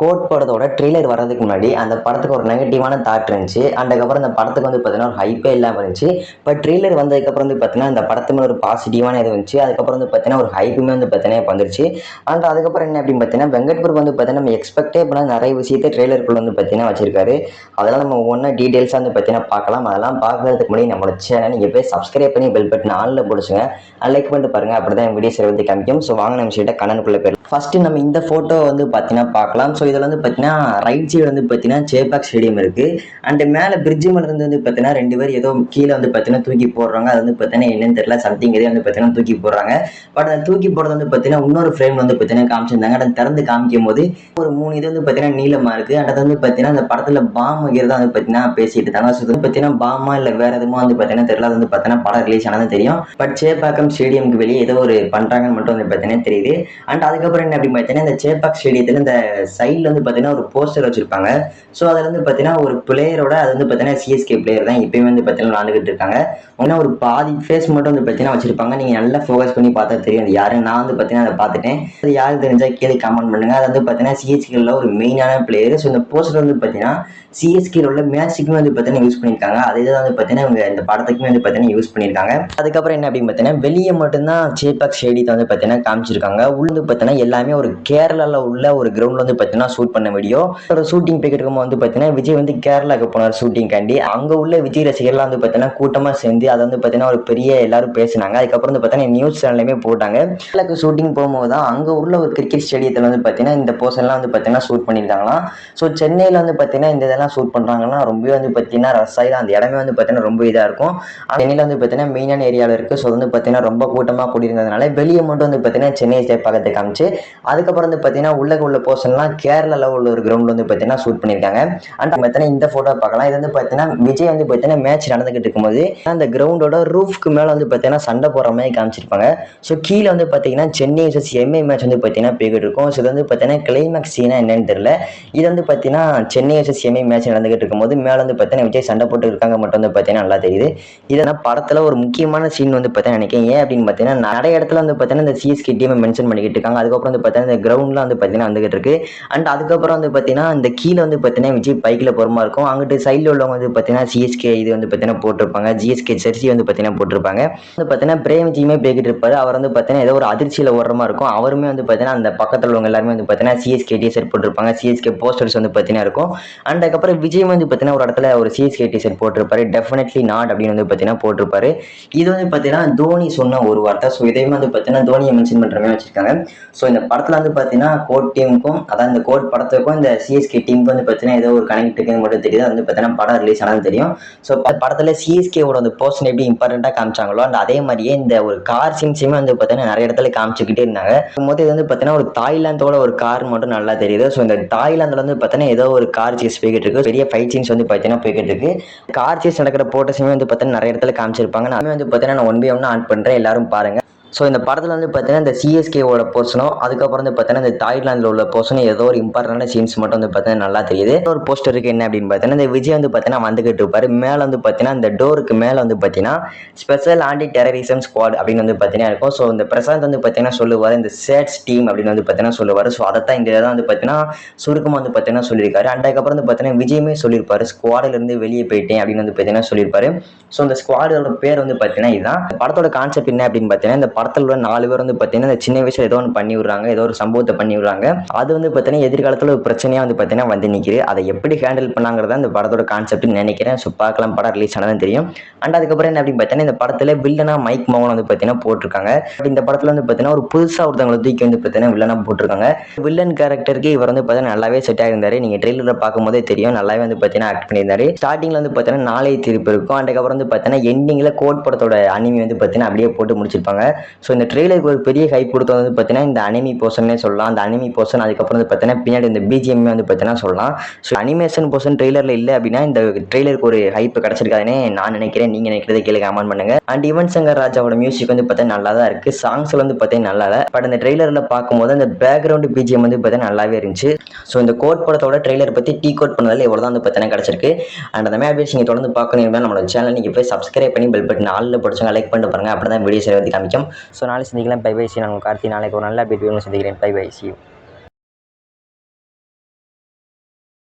Code படத்தோட trailer வர்றதுக்கு முன்னாடி அந்த படத்துக்கு ஒரு நெகட்டிவான தாட் இருந்துச்சு. அதுக்கப்புறம் அந்த படத்துக்கு வந்து பார்த்தீங்கன்னா ஒரு ஹைப்பே இல்லாமல் இருந்துச்சு. பட் ட்ரெய்லர் வந்ததுக்கப்புறம் வந்து பார்த்தீங்கன்னா அந்த படத்து மேலே ஒரு பாசிட்டிவான இது வந்துச்சு அதுக்கப்புறம் வந்து பார்த்தீங்கன்னா ஒரு ஹைப்புமே வந்து பார்த்தீங்கன்னா இப்போ வந்துருச்சு. அண்ட் அதுக்கப்புறம் என்ன அப்படின்னு பார்த்தீங்கன்னா வெங்கட்பூர் வந்து பார்த்தீங்கன்னா நம்ம எக்ஸ்பெக்டே பண்ணால் நிறைய விஷயத்தை ட்ரெய்லருக்குள்ள வந்து பார்த்தீங்கன்னா வச்சிருக்காரு. அதெல்லாம் நம்ம ஒவ்வொன்றா டீட்டெயில்ஸாக வந்து பார்த்தீங்கன்னா பார்க்கலாம். அதெல்லாம் பார்க்கறதுக்கு முன்னாடி நம்மளோட சேனல் நீங்கள் போய் சப்ஸ்கிரைப் பண்ணி பெல் பட்டன் ஆனில் பிடிச்சுங்க லைக் பண்ணிட்டு பாருங்கள் அப்படி தான் வீடியோஸ் வந்து காமிக்கும். ஸோ வாங்க நம்ம சீட்டை கண்ணனுக்குள்ளே போயிடலாம். ஃபஸ்ட்டு நம்ம இந்த ஃபோட்டோ வந்து பார்த்தீங்கன்னா பார்க்கலாம். ஸோ இதில் வந்து பார்த்தீங்கன்னா ரைட் சைடு வந்து பார்த்தீங்கன்னா சேபாக் ஸ்டேடியம் இருக்குது அண்ட் மேலே பிரிட்ஜு மேலே இருந்து வந்து பார்த்தீங்கன்னா ரெண்டு பேர் ஏதோ கீழே வந்து பார்த்தீங்கன்னா தூக்கி போடுறாங்க அது வந்து பார்த்தீங்கன்னா என்னன்னு தெரியல சம்திங் இதே வந்து பார்த்தீங்கன்னா தூக்கி போடுறாங்க பட் அந்த தூக்கி போடுறது வந்து பார்த்தீங்கன்னா இன்னொரு ஃப்ரேம் வந்து பார்த்தீங்கன்னா காமிச்சிருந்தாங்க அதை திறந்து காமிக்கும் போது ஒரு மூணு இது வந்து பார்த்தீங்கன்னா நீளமாக இருக்குது அண்ட் அது வந்து பார்த்தீங்கன்னா அந்த படத்தில் பாம் வைக்கிறதா வந்து பார்த்தீங்கன்னா பேசிட்டு இருந்தாங்க ஸோ இது வந்து பார்த்தீங்கன்னா பாமா இல்லை வேற எதுவும் வந்து பார்த்தீங்கன்னா தெரியல அது வந்து பார்த்தீங்கன்னா படம் ரிலீஸ் ஆனது தெரியும் பட் சேப்பாக்கம் ஸ்டேடியம்க்கு வெளியே ஏதோ ஒரு பண்ணுறாங்கன்னு மட்டும் வந்து பார்த்தீங்கன்னா தெரியுது அண்ட் அதுக்கப்புறம் என்ன அப்படின்னு பார்த்தீங்கன்னா இந்த சேப்பாக் ஸ்டேடியத்தில் இந்த சைடில் வந்து பார்த்தீங்கன்னா ஒரு போஸ்டர் வச்சிருப்பாங்க ஸோ அதில் வந்து பார்த்தீங்கன்னா ஒரு பிளேயரோட அது வந்து பார்த்தீங்கன்னா சிஎஸ்கே பிளேயர் தான் இப்போயுமே வந்து பார்த்தீங்கன்னா விளாண்டுக்கிட்டு இருக்காங்க ஏன்னா ஒரு பாதி ஃபேஸ் மட்டும் வந்து பார்த்தீங்கன்னா வச்சிருப்பாங்க நீங்கள் நல்லா ஃபோக்கஸ் பண்ணி பார்த்தா தெரியும் அது யாரு நான் வந்து பார்த்தீங்கன்னா அதை பார்த்துட்டேன் அது யாரு தெரிஞ்சா கீழே கமெண்ட் பண்ணுங்க அது வந்து பார்த்தீங்கன்னா சிஎஸ்கேல ஒரு மெயினான பிளேயர் ஸோ இந்த போஸ்டர் வந்து பார்த்தீங்கன்னா சிஎஸ்கேல உள்ள மேட்ச்சுக்குமே வந்து பார்த்தீங்கன்னா யூஸ் பண்ணியிருக்காங்க அதே தான் வந்து பார்த்தீங்கன்னா இவங்க இந்த படத்துக்குமே வந்து பார்த்தீங்கன்னா யூஸ் பண்ணியிருக்காங்க அதுக்கப்புறம் என்ன அப்படின்னு பார்த்தீங்கன்னா வெளியே மட்டும்தான் சேப்பாக் ஷேடி வந்து பார்த்தீங்கன்னா காமிச்சிருக்காங்க உள்ள வந்து பார்த்தீங்கன்னா எல்லாமே ஒரு கேரளாவில் உள்ள ஒரு கிரவுண்டில் வந்து பார்த்தீங்கன்னா ஷூட் பண்ண வீடியோ ஒரு ஷூட்டிங் போய்கிட்டு இருக்கும்போது வந்து பார்த்தீங்கன்னா விஜய் வந்து கேரளாவுக்கு போனார் ஷூட்டிங் காண்டி அங்கே உள்ள விஜய் ரசிகர்லாம் வந்து பார்த்தீங்கன்னா கூட்டமாக சேர்ந்து அதை வந்து பார்த்தீங்கன்னா ஒரு பெரிய எல்லாரும் பேசினாங்க அதுக்கப்புறம் வந்து பார்த்தீங்கன்னா நியூஸ் சேனல்லையுமே போட்டாங்க கேரளாக்கு ஷூட்டிங் போகும்போது தான் அங்கே உள்ள ஒரு கிரிக்கெட் ஸ்டேடியத்தில் வந்து பார்த்தீங்கன்னா இந்த போர்ஷன்லாம் வந்து பார்த்தீங்கன்னா ஷூட் பண்ணியிருக்காங்களாம் ஸோ சென்னையில் வந்து பார்த்தீங்கன்னா இந்த இதெல்லாம் ஷூட் பண்ணுறாங்கன்னா ரொம்பவே வந்து பார்த்தீங்கன்னா ரசாயில் அந்த இடமே வந்து பார்த்தீங்கன்னா ரொம்ப இதாக இருக்கும் சென்னையில் வந்து பார்த்தீங்கன்னா மெயினான ஏரியாவில் இருக்குது ஸோ வந்து பார்த்தீங்கன்னா ரொம்ப கூட்டமாக கூடியிருந்ததுனால வெளியே மட்டும் வந்து பார்த்தீங்கன்னா சென்னை ஸ்டேட் பக்கத்தை காமிச்சு அதுக்கப்புறம் வந்து பார்த்தீங்கன்னா உள்ள உள்ள போர்ஷன்லாம் வேற உள்ள ஒரு கிரவுண்ட் வந்து பார்த்தீங்கன்னா ஷூட் பண்ணியிருக்காங்க அண்ட் பார்த்தீங்கன்னா இந்த ஃபோட்டோ பார்க்கலாம் இது வந்து பார்த்தீங்கன்னா விஜய் வந்து பார்த்தீங்கன்னா மேட்ச் நடந்துகிட்டு இருக்கும்போது அந்த கிரவுண்டோட ரூஃப்க்கு மேலே வந்து பார்த்தீங்கன்னா சண்டை போடுற மாதிரி காமிச்சிருப்பாங்க ஸோ கீழே வந்து பார்த்தீங்கன்னா சென்னை vs எம்ஐ மேட்ச் வந்து பார்த்தீங்கன்னா போய்கிட்டு இருக்கும் ஸோ இது வந்து பார்த்தீங்கன்னா கிளைமேக்ஸ் சீனா என்னன்னு தெரியல இது வந்து பார்த்தீங்கன்னா சென்னை vs எம்ஐ மேட்ச் நடந்துகிட்டு இருக்கும்போது மேலே வந்து பார்த்தீங்கன்னா விஜய் சண்டை போட்டு இருக்காங்க மட்டும் வந்து பார்த்தீங்கன்னா நல்லா தெரியுது இதெல்லாம் படத்தில் ஒரு முக்கியமான சீன் வந்து பார்த்தீங்கன்னா நினைக்கிறேன் ஏன் அப்படின்னு பார்த்தீங்கன்னா நிறைய இடத்துல வந்து பார்த்தீங்கன்னா இந்த சிஎஸ்கே டீமை மென்ஷன் பண்ணிக்கிட்டு இருக்காங்க அதுக்கப்புறம் வந்து பார்த்தீங்கன்னா இந்த கிரவுண்டில் வந்து பார்த்தீங்கன்னா வந்துகிட்டு இருக்கு அண்ட் அதுக்கப்புறம் வந்து பார்த்தீங்கன்னா இந்த கீழே வந்து பார்த்தீங்கன்னா விஜய் பைக்கில் போகிற இருக்கும் அங்கிட்டு சைடில் உள்ளவங்க வந்து பார்த்தீங்கன்னா சிஎஸ்கே இது வந்து பார்த்தீங்கன்னா போட்டிருப்பாங்க ஜிஎஸ்கே ஜெர்சி வந்து பார்த்தீங்கன்னா போட்டிருப்பாங்க வந்து பார்த்தீங்கன்னா பிரேம்ஜியுமே போய்கிட்டு இருப்பார் அவர் வந்து பார்த்தீங்கன்னா ஏதோ ஒரு அதிர்ச்சியில் ஓடுற மாதிரி இருக்கும் அவருமே வந்து பார்த்தீங்கன்னா அந்த பக்கத்தில் உள்ளவங்க எல்லாருமே வந்து பார்த்தீங்கன்னா சிஎஸ்கே டிஷர்ட் போட்டிருப்பாங்க சிஎஸ்கே போஸ்டர்ஸ் வந்து பார்த்தீங்கன்னா இருக்கும் அண்ட் அதுக்கப்புறம் விஜய் வந்து பார்த்தீங்கன்னா ஒரு இடத்துல ஒரு சிஎஸ்கே டிஷர்ட் போட்டிருப்பாரு டெஃபினெட்லி நாட் அப்படின்னு வந்து பார்த்தீங்கன்னா போட்டிருப்பாரு இது வந்து பார்த்தீங்கன்னா தோனி சொன்ன ஒரு வார்த்தை ஸோ இதையுமே வந்து பார்த்தீங்கன்னா தோனியை மென்ஷன் பண்ணுற மாதிரி வச்சிருக்காங்க ஸோ இந்த படத்தில் வந்து பார்த்தீங்கன்னா கோட் டீமுக்கும் அதான் இந்த கோட் படத்துக்கும் இந்த சிஎஸ்கே டீமுக்கு வந்து பார்த்தீங்கன்னா ஏதோ ஒரு கனெக்ட் இருக்குன்னு மட்டும் தெரியுது. வந்து பார்த்தீங்கன்னா படம் ரிலீஸ் ஆனது தெரியும். ஸோ படத்தில் சிஎஸ்கேவோட அந்த போர்ஷன் எப்படி இம்பார்ட்டண்ட்டாக காமிச்சாங்களோ அந்த அதே மாதிரியே இந்த ஒரு கார் சீன்ஸுமே வந்து பார்த்தீங்கன்னா நிறைய இடத்துல காமிச்சிக்கிட்டே இருந்தாங்க. போது இது வந்து பார்த்தீங்கன்னா ஒரு தாய்லாந்தோட ஒரு கார் மட்டும் நல்லா தெரியுது. ஸோ இந்த தாய்லாந்தில் வந்து பார்த்தீங்கன்னா ஏதோ ஒரு கார் சீஸ் போய்கிட்டு இருக்கு. பெரிய ஃபைட் சீன்ஸ் வந்து பார்த்தீங்கன்னா போய்கிட்டு இருக்கு. கார் சீஸ் நடக்கிற போட்டோஸுமே வந்து பார்த்தீங்கன்னா நிறைய இடத்துல காமிச்சிருப்பாங்க. நான் வந்து பார்த்தீங்கன்னா நான் ஒன் பை ஒன்று ஆன் பண்ணுறேன் எல்லாரும் பாருங்க. ஸோ இந்த படத்தில் வந்து பார்த்தீங்கன்னா இந்த சிஎஸ்கேவோட போர்ஷனும் அதுக்கப்புறம் வந்து பார்த்தீங்கன்னா இந்த தாய்லாந்தில் உள்ள போர்ஷனும் ஏதோ ஒரு இம்பார்ட்டண்டான சீன்ஸ் மட்டும் வந்து பார்த்தீங்கன்னா நல்லா தெரியுது. ஒரு போஸ்டர் இருக்குது என்ன அப்படின்னு பார்த்தீங்கன்னா இந்த விஜய் வந்து பார்த்தீங்கன்னா வந்துகிட்டு இருப்பார். மேலே வந்து பார்த்தீங்கன்னா இந்த டோருக்கு மேலே வந்து பார்த்தீங்கன்னா ஸ்பெஷல் ஆன்டி டெரரிசம் ஸ்குவாட் அப்படின்னு வந்து பார்த்தீங்கன்னா இருக்கும். ஸோ இந்த பிரசாந்த் வந்து பார்த்தீங்கன்னா சொல்லுவார் இந்த சேட்ஸ் டீம் அப்படின்னு வந்து பார்த்தீங்கன்னா சொல்லுவார். ஸோ அதை தான் இந்த இதை வந்து பார்த்தீங்கன்னா சுருக்கமாக வந்து பார்த்தீங்கன்னா சொல்லியிருக்காரு. அண்ட் அதுக்கப்புறம் வந்து பார்த்தீங்கன்னா விஜயமே சொல்லியிருப்பார் ஸ்குவாடிலிருந்து வெளியே போயிட்டேன் அப்படின்னு வந்து பார்த்தீங்கன்னா சொல்லியிருப்பாரு. ஸோ இந்த ஸ்குவாடோட பேர் வந்து பார்த்தீங்கன்னா இதுதான் படத்தோட கான்செப்ட் என்ன அப்படின்னு பார்த்தீங்கன்னா இந்த படத்தில் உள்ள நாலு பேர் வந்து பார்த்தீங்கன்னா இந்த சின்ன வயசுல ஏதோ ஒன்று பண்ணி விடுறாங்க ஏதோ ஒரு சம்பவத்தை பண்ணி விடுறாங்க அது வந்து பார்த்தீங்கன்னா எதிர்காலத்தில் ஒரு பிரச்சனையாக வந்து பார்த்தீங்கன்னா வந்து நிற்கிது அதை எப்படி ஹேண்டில் பண்ணாங்கிறத அந்த படத்தோட கான்செப்ட்னு நினைக்கிறேன் ஸோ பார்க்கலாம் படம் ரிலீஸ் ஆனதும் தெரியும் அண்ட் அதுக்கப்புறம் என்ன அப்படின்னு பார்த்தீங்கன்னா இந்த படத்தில் வில்லனா மைக் மோகன் வந்து பார்த்தீங்கன்னா போட்டிருக்காங்க பட் இந்த படத்தில் வந்து பார்த்தீங்கன்னா ஒரு புதுசாக ஒருத்தவங்களை தூக்கி வந்து பார்த்தீங்கன்னா வில்லனா போட்டிருக்காங்க வில்லன் கேரக்டருக்கு இவர் வந்து பார்த்தீங்கன்னா நல்லாவே செட் ஆகிருந்தாரு நீங்கள் ட்ரெயிலரில் பார்க்கும்போதே தெரியும் நல்லாவே வந்து பார்த்தீங்கன்னா ஆக்ட் பண்ணியிருந்தாரு ஸ்டார்டிங்கில் வந்து பார்த்தீங்கன்னா நாளைய திருப்பு இருக்கும் அதுக்கப்புறம் வந்து பார்த்தீங்கன்னா எண்டிங்கில் கோட் படத்தோட அனிமி வந்து பார்த்தீங்கன்னா அப்படியே போட்டு முடிச்சிருப்பாங்க ஸோ இந்த ட்ரெயிலருக்கு ஒரு பெரிய ஹைப் கொடுத்தது வந்து பார்த்தீங்கன்னா இந்த அனிமி போர்ஷனே சொல்லலாம். அந்த அனிமி போர்ஷன் அதுக்கப்புறம் வந்து பார்த்தீங்கன்னா பின்னாடி இந்த பிஜிஎம்மே வந்து பார்த்தீங்கன்னா சொல்லலாம். ஸோ அனிமேஷன் போர்ஷன் ட்ரெய்லரில் இல்லை அப்படின்னா இந்த ட்ரெய்லருக்கு ஒரு ஹைப் கிடச்சிருக்காதுன்னு நான் நினைக்கிறேன். நீங்கள் நினைக்கிறத கீழே கமெண்ட் பண்ணுங்க. அண்ட் யுவன் சங்கர் ராஜாவோட மியூசிக் வந்து பார்த்தீங்கன்னா நல்லா தான் இருக்குது சாங்ஸ் வந்து பார்த்தீங்கன்னா நல்லா இல்லை பட் அந்த ட்ரெய்லரில் பார்க்கும்போது அந்த பேக்ரவுண்டு பிஜிஎம் வந்து பார்த்தீங்கன்னா நல்லாவே இருந்துச்சு. ஸோ இந்த கோட் படத்தோட ட்ரெய்லர் பற்றி டீ கோட் பண்ணதில் எவ்வளோ தான் வந்து பார்த்தீங்கன்னா கிடச்சிருக்கு. அண்ட் அந்த மாதிரி நீங்கள் தொடர்ந்து பார்க்கணும் நம்மளோட சேனல் நீங்கள் போய் சப்ஸ்கிரைப் பண்ணி பெல் பட்டன் ஆளில் படிச்சவங்க லைக் பண்ணிட்டு பாருங்க. அப்படி தான் வீடியோ வந்து காமிக்கும். ஸோ நாளைக்கு சந்திக்கலாம். பை பை சி நான் கார்த்தி. நாளைக்கு ஒரு நல்ல அப்டேட் வேணும் சந்திக்கிறேன். By by C